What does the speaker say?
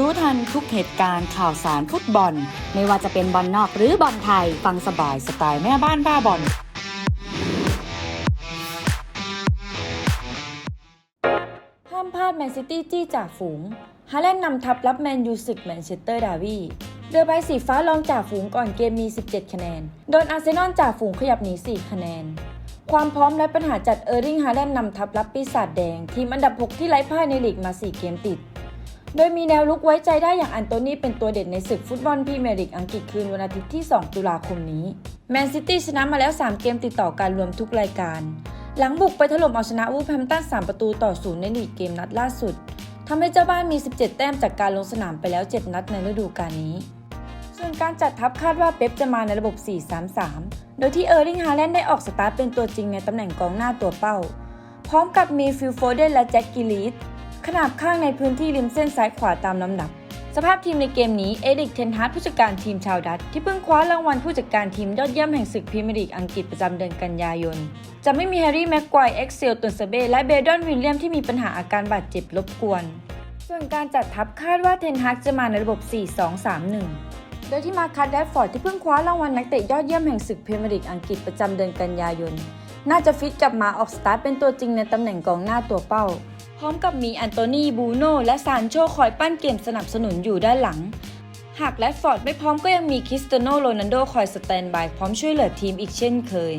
รู้ทันทุกเหตุการณ์ข่าวสารฟุตบอล ไม่ว่าจะเป็นบอลนอกหรือบอลไทย ฟังสบายสไตล์แม่บ้านบ้าบอลห้ามพลาดแมนซิตี้จี้จากฝูงฮาแลนด์นำทัพรับแมนยูศึกแมนเชสเตอร์ดาร์บี้เรือใบสีฟ้ารองจ่าฝูงก่อนเกมมี 17 คะแนน โดนอาร์เซนอลจ่าฝูงขยับหนี 4 คะแนน ความพร้อมและปัญหาจัดเออร์ริงฮาแลนด์นำทัพรับปีศาจแดง ทีมอันดับ 6 ที่ไร้พ่ายในลีกมา 4 เกมติด โดยมีแนวลุกไว้ใจได้อย่างอันโตนี่เป็นตัวเด่นในศึกฟุตบอลพรีเมียร์ลีกอังกฤษคืนวันอาทิตย์ที่ 2 ตุลาคมนี้แมนซิตี้ชนะมาแล้ว 3 เกมติดต่อกันรวมทุกรายการ หลังบุกไปถล่มเอาชนะวูฟแฮมตัน 3 ประตูต่อศูนย์ในลีกเกมนัดล่าสุดทำให้เจ้าบ้านมี 17 แต้มจากการลงสนามไปแล้ว 7 นัดในฤดูกาลนี้ ส่วนการจัดทัพคาดว่าเป๊ปจะมาในระบบ 4-3-3 โดยที่เออร์ลิงฮาแลนด์ได้ออกสตาร์ทเป็นตัวจริงในตำแหน่งกองหน้าตัวเป้า พร้อมกับมีฟิลโฟเดนและแจ็คกิลีส ขนาบข้างในพื้นที่ริมเส้นซ้ายขวาตามลำดับ สภาพทีมในเกมนี้เอดิกเทนฮาร์ดผู้จัดการทีมชาวดัตช์ที่เพิ่งคว้ารางวัลผู้จัดการทีมยอดเยี่ยมแห่งศึกพรีเมียร์ลีกอังกฤษประจำเดือนกันยายน จะไม่มีแฮร์รี่แม็กควายเอ็กเซลตุนเซเบและเบดอนวิลเลียมที่มีปัญหาอาการบาดเจ็บรบกวน ส่วนการจัดทัพคาดว่าเทนฮากจะมาในระบบ 4-2-3-1โดยที่มาคัตแดดฟอร์ดที่เพิ่งคว้ารางวัลนักเตะยอดเยี่ยมแห่งศึกพรีเมียร์ลีกอังกฤษประจำเดือนกันยายน น่าจะฟิตกลับมาออกสตาร์ทเป็นตัวจริงในตำแหน่งกองหน้าตัวเป้า พร้อมกับมีอันโตนีบูโนและซานโชคอยปั้นเกมสนับสนุนอยู่ด้านหลัง หากแรดฟอร์ดไม่พร้อมก็ยังมีคริสเตียโนโรนัลโดคอยสแตนบายพร้อมช่วยเหลือทีมอีกเช่นเคย